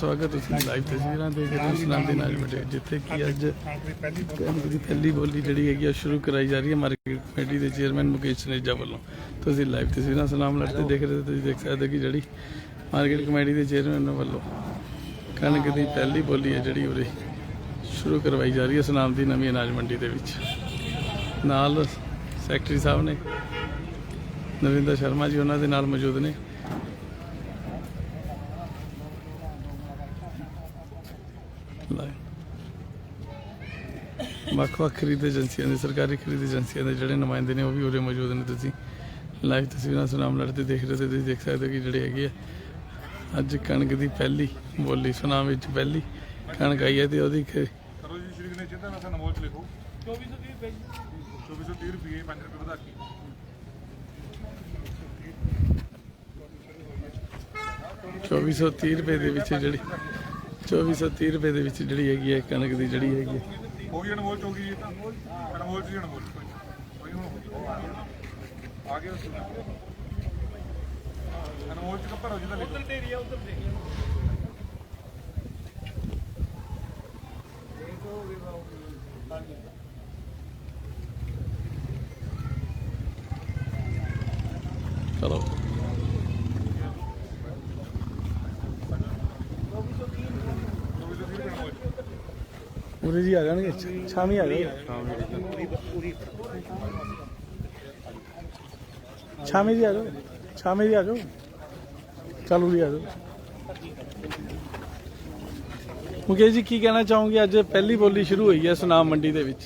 ਸਵਾਗਤ ਤੁਸੀਂ ਲਾਈਵ ਤਸਵੀਰਾਂ ਦੇਖ ਰਹੇ ਹੋ ਸੁਨਾਮ ਦੇ ਨਾਲ ਬਟੇ ਜਿੱਥੇ ਕਿ ਅੱਜ ਕਣਕ ਦੀ ਪਹਿਲੀ ਬੋਲੀ ਜਿਹੜੀ ਹੈਗੀ ਆ, ਸ਼ੁਰੂ ਕਰਾਈ ਜਾ ਰਹੀ ਹੈ ਮਾਰਕੀਟ ਕਮੇਟੀ ਦੇ ਚੇਅਰਮੈਨ ਮੁਕੇਸ਼ ਸਨੇਜਾ ਵੱਲੋਂ। ਤੁਸੀਂ ਲਾਈਵ ਤਸਵੀਰਾਂ ਸੁਨਾਮ ਲੜਤੇ ਦੇਖ ਰਹੇ ਹੋ, ਤੁਸੀਂ ਦੇਖ ਸਕਦੇ ਹੋ ਕਿ ਜਿਹੜੀ ਮਾਰਕੀਟ ਕਮੇਟੀ ਦੇ ਚੇਅਰਮੈਨ ਵੱਲੋਂ ਕਣਕ ਦੀ ਪਹਿਲੀ ਬੋਲੀ ਹੈ ਜਿਹੜੀ ਉਰੇ ਸ਼ੁਰੂ ਕਰਵਾਈ ਜਾ ਰਹੀ ਹੈ ਸੁਨਾਮ ਦੀ ਨਵੀਂ ਅਨਾਜ ਮੰਡੀ ਦੇ ਵਿੱਚ। ਨਾਲ ਸੈਕਟਰੀ ਸਾਹਿਬ ਨੇ ਨਵਿੰਦਰ ਸ਼ਰਮਾ ਜੀ ਉਹਨਾਂ ਦੇ ਨਾਲ ਮੌਜੂਦ ਨੇ। ਲੈ। ਵੱਖ-ਵੱਖ ਖਰੀਦ ਏਜੰਸੀਆਂ ਦੇ ਸਰਕਾਰੀ ਖਰੀਦ ਏਜੰਸੀਆਂ ਦੇ ਜਿਹੜੇ ਨੁਮਾਇੰਦੇ ਨੇ ਉਹ ਵੀ ਉਰੇ ਮੌਜੂਦ ਨੇ। ਤੁਸੀਂ ਲਾਈਵ ਤਸਵੀਰਾਂ ਸੁਨਾਮ ਲੜਦੇ ਦੇਖ ਰਹੇ ਤੇ ਤੁਸੀਂ ਦੇਖ ਸਕਦੇ ਹੋ ਕਿ ਜਿਹੜੇ ਹੈਗੇ ਆ ਅੱਜ ਕਣਕ ਦੀ ਪਹਿਲੀ ਬੋਲੀ ਸੁਨਾਮ ਵਿੱਚ ਪਹਿਲੀ ਕਣਕ ਆਈ ਹੈ ਤੇ ਉਹਦੀ ਕਰੋ ਜੀ ਸ਼੍ਰੀ ਗਣੇਸ਼ ਚਿੰਤਾ ਵੈਸਾ ਨਮੋਲ ਚ ਲਿਖੋ। 2430 ਰੁਪਏ 2430 ਰੁਪਏ 5 ਰੁਪਏ ਵਧਾ ਕੇ। 2430 ਰੁਪਏ ਦੇ ਵਿੱਚ ਜਿਹੜੀ 2430 ਰੁਪਏ ਦੇ ਵਿੱਚ ਜਿਹੜੀ ਹੈਗੀ ਹੈ ਕਣਕ ਦੀ ਜਿਹੜੀ ਹੈਗੀ ਹੈ। ਹੋ ਗਈ ਅਨਮੋਲ ਚ ਹੋ ਗਈ ਇਹ ਤਾਂ ਅਨਮੋਲ ਹੀ ਅਨਮੋਲ ਕੋਈ ਹੁਣ। ਆ ਗਿਆ ਉਸ ਅਨਮੋਲ ਚ ਕੱਪਰ ਹੋ ਲਿਖੋ ਉਧਰ ਢੇਰੀ ਆ ਉਧਰ ਚਲੋ। ਉਰੇ ਜੀ ਆ ਜਾਣਗੇ ਸ਼ਾਮੀ ਆ ਜਾਓ ਸ਼ਾਮੀ ਜੀ ਆ ਜਾਓ ਸ਼ਾਮੀ ਜੀ ਆ ਜਾਓ। ਚਲੋ ਜੀ ਆ ਜਾਓ। ਮੁਕੇਸ਼ ਜੀ, ਕੀ ਕਹਿਣਾ ਚਾਹੋਗੇ? ਅੱਜ ਪਹਿਲੀ ਬੋਲੀ ਸ਼ੁਰੂ ਹੋਈ ਹੈ ਸੁਨਾਮ ਮੰਡੀ ਦੇ ਵਿੱਚ।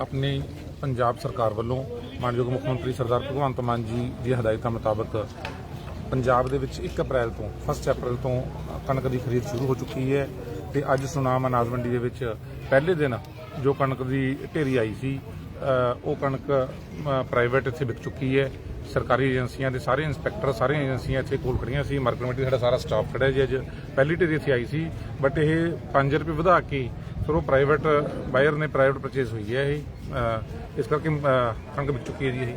ਆਪਣੀ ਪੰਜਾਬ ਸਰਕਾਰ ਵੱਲੋਂ ਮਾਨਯੋਗ ਮੁੱਖ ਮੰਤਰੀ ਸਰਦਾਰ ਭਗਵੰਤ ਮਾਨ ਜੀ ਦੀ ਹਦਾਇਤਾਂ ਮੁਤਾਬਕ ਪੰਜਾਬ ਦੇ ਵਿੱਚ 1 ਅਪ੍ਰੈਲ ਤੋਂ 1 ਅਪ੍ਰੈਲ ਤੋਂ ਕਣਕ ਦੀ ਖਰੀਦ ਸ਼ੁਰੂ ਹੋ ਚੁੱਕੀ ਹੈ। ਤੇ ਅੱਜ ਸੁਨਾਮ ਅਨਾਜ ਮੰਡੀ ਦੇ ਵਿੱਚ ਪਹਿਲੇ ਦਿਨ ਜੋ ਕਣਕ ਦੀ ਢੇਰੀ ਆਈ ਸੀ ਉਹ ਕਣਕ ਪ੍ਰਾਈਵੇਟ ਇੱਥੇ ਵਿਕ ਚੁੱਕੀ ਹੈ। ਸਰਕਾਰੀ ਏਜੰਸੀਆਂ ਦੇ ਸਾਰੇ ਇੰਸਪੈਕਟਰ ਸਾਰੀਆਂ ਏਜੰਸੀਆਂ ਇੱਥੇ ਕੋਲ ਖੜੀਆਂ ਸੀ। ਮਾਰਕੀਟ ਕਮੇਟੀ ਦਾ ਸਾਡਾ ਸਾਰਾ ਸਟਾਫ ਖੜਿਆ ਜੀ। ਅੱਜ ਪਹਿਲੀ ਢੇਰੀ ਇੱਥੇ ਆਈ ਸੀ। ਬਟ ਇਹ 5 ਰੁਪਏ ਵਧਾ ਕੇ ਫਿਰ ਉਹ ਪ੍ਰਾਈਵੇਟ ਬਾਇਰ ਨੇ ਪ੍ਰਾਈਵੇਟ ਪਰਚੇਸ ਹੋਈ ਹੈ ਇਹ। ਇਸ ਕਰਕੇ ਕਣਕ ਵਿਕ ਚੁੱਕੀ ਹੈ ਜੀ ਇਹ।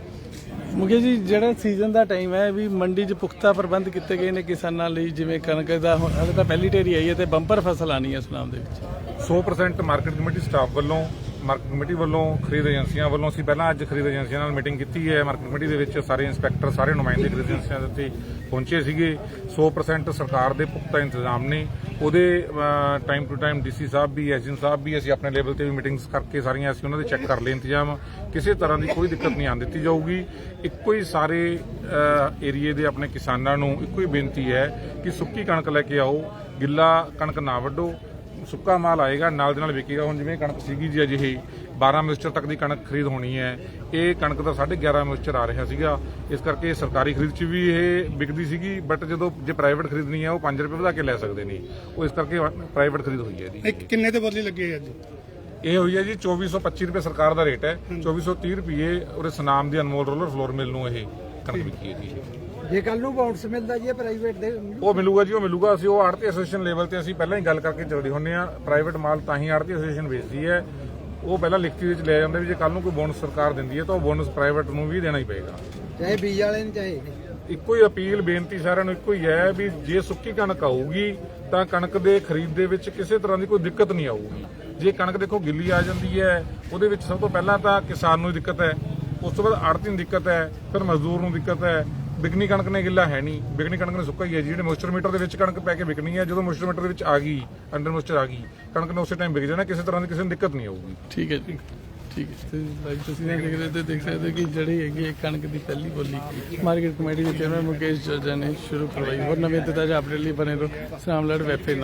ਮੁਕੇਸ਼ ਜੀ, ਜਿਹੜਾ ਸੀਜ਼ਨ ਦਾ ਟਾਈਮ ਹੈ ਵੀ ਮੰਡੀ 'ਚ ਪੁਖਤਾ ਪ੍ਰਬੰਧ ਕੀਤੇ ਗਏ ਨੇ ਕਿਸਾਨਾਂ ਲਈ, ਜਿਵੇਂ ਕਣਕ ਦਾ ਹੁਣ ਹਾਲੇ ਤਾਂ ਪਹਿਲੀ ਢੇਰੀ ਆਈ ਹੈ ਤੇ ਬੰਪਰ ਫਸਲ ਆਣੀ ਹੈ ਸੁਨਾਮ ਦੇ ਵਿੱਚ। 100% ਮਾਰਕੀਟ ਕਮੇਟੀ ਸਟਾਫ ਵੱਲੋਂ ਮਾਰਕੀਟ ਕਮੇਟੀ ਵੱਲੋਂ, ਖਰੀਦ ਏਜੰਸੀਆਂ ਵੱਲੋਂ ਅਸੀਂ ਪਹਿਲਾਂ ਅੱਜ ਖਰੀਦ ਏਜੰਸੀਆਂ ਨਾਲ ਮੀਟਿੰਗ ਕੀਤੀ ਹੈ। ਮਾਰਕੀਟ ਕਮੇਟੀ ਦੇ ਵਿੱਚ ਸਾਰੇ ਇੰਸਪੈਕਟਰ ਸਾਰੇ ਨੁਮਾਇੰਦੇ ਖਰੀਦ ਏਜੰਸੀਆਂ ਦੇ ਉੱਤੇ ਪਹੁੰਚੇ ਸੀਗੇ। 100% ਸਰਕਾਰ ਦੇ ਪੁਖਤਾ ਇੰਤਜ਼ਾਮ ਨੇ। ਉਹਦੇ time to time DC sahib we, SGM sahib ਵੀ, ਅਸੀਂ ਆਪਣੇ ਲੈਵਲ ਤੇ ਵੀ ਮੀਟਿੰਗਸ ਕਰਕੇ ਸਾਰੀਆਂ ਅਸੀਂ ਉਹਨਾਂ ਦੇ ਚੈੱਕ ਕਰ ਲਏ ਇੰਤਜ਼ਾਮ। ਕਿਸੇ ਤਰ੍ਹਾਂ ਦੀ ਕੋਈ ਦਿੱਕਤ ਨਹੀਂ ਆਉਣ ਦਿੱਤੀ ਜਾਊਗੀ। ਇੱਕੋ ਹੀ ਸਾਰੇ ਏਰੀਏ ਦੇ ਆਪਣੇ ਕਿਸਾਨਾਂ ਨੂੰ ਇੱਕੋ ਹੀ ਬੇਨਤੀ ਹੈ ਕਿ ਸੁੱਕੀ ਕਣਕ ਲੈ ਕੇ ਆਓ, ਗਿੱਲਾ ਕਣਕ ਨਾ ਵੱਢੋ ਸੁੱਕਾ ਮਾਲ ਆਏਗਾ ਨਾਲ ਦੇ ਨਾਲ ਵਿਕੇਗਾ। ਹੁਣ ਜਿਵੇਂ ਕਣਕ ਸੀਗੀ ਜੀ ਅਜਿਹੀ 12 ਮਿਸਟਰ ਤੱਕ ਦੀ ਕਣਕ ਖਰੀਦ ਹੋਣੀ ਹੈ। ਇਹ ਕਣਕ ਦਾ 11.5 ਮਿਸਟਰ ਆ ਰਿਹਾ ਸੀਗਾ। ਇਸ ਕਰਕੇ ਸਰਕਾਰੀ ਖਰੀਦ 'ਚ ਵੀ ਇਹ ਵਿਕਦੀ ਸੀਗੀ ਬਟ ਜਦੋਂ ਜੇ ਪ੍ਰਾਈਵੇਟ ਖਰੀਦਣੀ ਹੈ ਉਹ 5 ਰੁਪਏ ਵਧਾ ਕੇ ਲੈ ਸਕਦੇ ਨੇ। ਉਹ ਇਸ ਕਰਕੇ ਪ੍ਰਾਈਵੇਟ ਖਰੀਦ ਹੋਈ ਹੈ ਜੀ। ਕਿੰਨੇ ਤੇ ਬੋਲੀ ਲੱਗੀ ਹੈ ਅੱਜ? ਇਹ ਹੋਈ ਹੈ ਜੀ 2425 ਰੁਪਏ ਸਰਕਾਰ ਦਾ ਰੇਟ ਹੈ। 2430 ਰੁਪਏ ਉਹਦੇ ਸਨਾਮ ਦੀ ਅਨਮੋਲ ਰੋਲਰ ਫਲੋਰ ਮਿਲ ਨੂੰ ਇਹ ਕਣਕ ਵਿਕੀ ਹੈ ਜੀ। ਜੇ ਕੱਲ ਨੂੰ ਬਾਉਂਸ ਮਿਲਦਾ ਜੀ ਪ੍ਰਾਈਵੇਟ ਦੇ ਉਹ ਮਿਲੂਗਾ ਜੀ ਉਹ ਮਿਲੂਗਾ। ਅਸੀਂ ਉਹ ਆੜਤੀ ਐਸੋਸੀਏਸ਼ਨ ਲੈਵਲ ਤੇ ਅਸੀਂ ਪਹਿਲਾਂ ਹੀ ਗੱਲ ਕਰਕੇ ਚੱਲਦੇ ਹੁੰਨੇ ਆ ਪ੍ਰਾਈਵੇਟ ਮਾਲ ਤਾਂ ਹੀ ਆੜਤੀ ਐਸੋਸੀਏਸ਼ਨ ਵੇਚਦੀ ਹੈ। ਉਹ ਪਹਿਲਾਂ ਲਿਖਤੀ ਵਿੱਚ ਲੈ ਜਾਂਦੇ ਵੀ ਜੇ ਕੱਲ ਨੂੰ ਕੋਈ ਬੋਨਸ ਸਰਕਾਰ ਦਿੰਦੀ ਹੈ ਤਾਂ ਉਹ ਬੋਨਸ ਪ੍ਰਾਈਵੇਟ ਨੂੰ ਵੀ ਦੇਣਾ ਹੀ ਪਏਗਾ। ਚਾਹੇ ਬੀਜ ਵਾਲੇ ਨੇ ਚਾਹੇ ਇੱਕੋ ਹੀ ਅਪੀਲ ਬੇਨਤੀ ਸਾਰਿਆਂ ਨੂੰ ਇੱਕੋ ਹੀ ਹੈ ਵੀ ਜੇ ਸੁੱਕੀ ਕਣਕ ਆਊਗੀ ਤਾਂ ਕਣਕ ਦੇ ਖਰੀਦ ਦੇ ਵਿੱਚ ਕਿਸੇ ਤਰ੍ਹਾਂ ਦੀ ਕੋਈ ਦਿੱਕਤ ਨਹੀਂ ਆਊਗੀ। ਜੇ ਕਣਕ ਦੇਖੋ ਗਿੱਲੀ ਆ ਜਾਂਦੀ ਹੈ ਉਹਦੇ ਵਿੱਚ ਸਭ ਤੋਂ ਪਹਿਲਾਂ ਤਾਂ ਕਿਸਾਨ ਨੂੰ ਦਿੱਕਤ ਹੈ। ਉਸ ਤੋਂ ਬਾਅਦ ਆੜਤੀ ਨੂੰ ਦਿੱਕਤ ਹੈ ਫਿਰ ਮਜ਼ਦੂਰ ਨੂੰ ਦਿੱਕਤ ਹੈ। ਬਿਕਨੀ ਕਣਕ ਨੇ ਗਿੱਲਾ ਹੈ ਨਹੀਂ। ਬਿਕਨੀ ਕਣਕ ਨੇ ਸੁੱਕਾ ਹੀ ਹੈ ਜੀ, ਜਿਹੜੇ ਮੋਇਸਚਰ ਮੀਟਰ ਦੇ ਵਿੱਚ ਕਣਕ ਪੈ ਕੇ ਵਿਕਣੀ ਹੈ ਜਦੋਂ ਮੋਇਸਚਰ ਮੀਟਰ ਦੇ ਵਿੱਚ ਆ ਗਈ ਅੰਡਰ ਮੋਇਸਚਰ ਆ ਗਈ ਕਣਕ ਨੇ ਉਸੇ ਟਾਈਮ ਵਿਕ ਜਾਣਾ ਕਿਸੇ ਤਰ੍ਹਾਂ ਦੀ ਕਿਸੇ ਨੂੰ ਦਿੱਕਤ ਨਹੀਂ ਆਊਗੀ। ਠੀਕ ਹੈ ਜੀ। ਠੀਕ ਹੈ। ਤੇ ਲਾਈਵ ਤੁਸੀਂ ਦੇਖ ਰਹੇ ਤੇ ਦੇਖ ਸਕਦੇ ਹੋ ਕਿ ਜਿਹੜੀ ਹੈਗੀ ਕਣਕ ਦੀ ਪਹਿਲੀ ਬੋਲੀ ਮਾਰਕੀਟ ਕਮੇਟੀ ਦੇ ਚੇਅਰਮੈਨ ਮੁਕੇਸ਼ ਜੱਜਾ ਨੇ ਸ਼ੁਰੂ ਕਰਵਾਈ। ਹੋਰ ਨਵੇਂ ਤੇ ਤਾਜ਼ਾ ਅਪਡੇਟ ਲਈ ਬਨੇ ਰਹੋ। ਸਲਾਮ ਲੜ ਵੈਬਸਾਈਟ